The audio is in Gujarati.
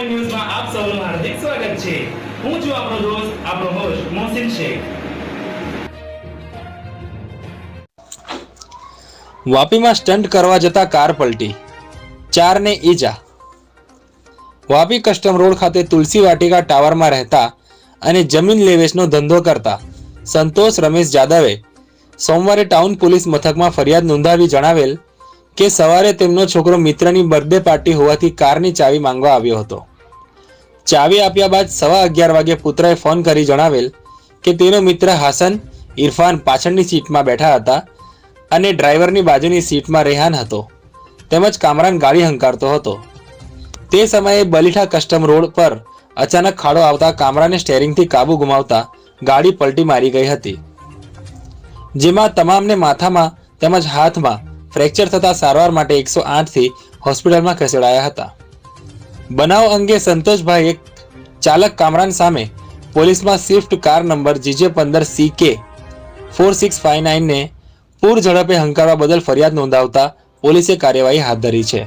પોઈન્ટ ન્યૂઝમાં આપ સૌનું હાર્દિક સ્વાગત છે. હું છું આપણો દોસ્ત આપણો હોસ્ટ મોહસિન શેખ. વાપીમાં સ્ટન્ટ કરવા જતા કાર પલટી. ચારને ઈજા. વાપી કસ્ટમ રોડ ખાતે તુલસી વાટિકા ટાવરમાં રહેતા અને જમીન લેવેચનો ધંધો કરતા સંતોષ રમેશ જાદવે સોમવારે ટાઉન પોલીસ મથકમાં ફરિયાદ નોંધાવી જણાવેલ કે સવારે તેમનો છોકરો મિત્રની બર્થડે પાર્ટી હોવાથી કારની ચાવી માંગવા આવ્યો હતો. ચાવી આપ્યા બાદ સવા અગિયાર વાગે પુત્રએ ફોન કરી જણાવેલ કે તેનો મિત્ર હાસન, ઇરફાન પાછળની સીટમાં બેઠા હતા અને ડ્રાઈવરની બાજુની સીટમાં રેહાન હતો, તેમજ કામરાન ગાડી હંકારતો હતો. તે સમયે બલીઠા કસ્ટમ રોડ પર અચાનક ખાડો આવતા કામરાને સ્ટેરિંગથી કાબુ ગુમાવતા ગાડી પલટી મારી ગઈ હતી. જેમાં તમામને માથામાં તેમજ હાથમાં ફ્રેક્ચર થતા સારવાર માટે એકસો આઠથી હોસ્પિટલમાં ખસેડાયા હતા. બનાવ અંગે સંતોષભાઈ એક ચાલક કામરાન સામે પોલીસમાં સ્વિફ્ટ કાર નંબર જીજે પંદર C K four six five નાઇનને પૂર ઝડપે હંકારવા બદલ ફરિયાદ નોંધાવતા પોલીસે કાર્યવાહી હાથ ધરી છે.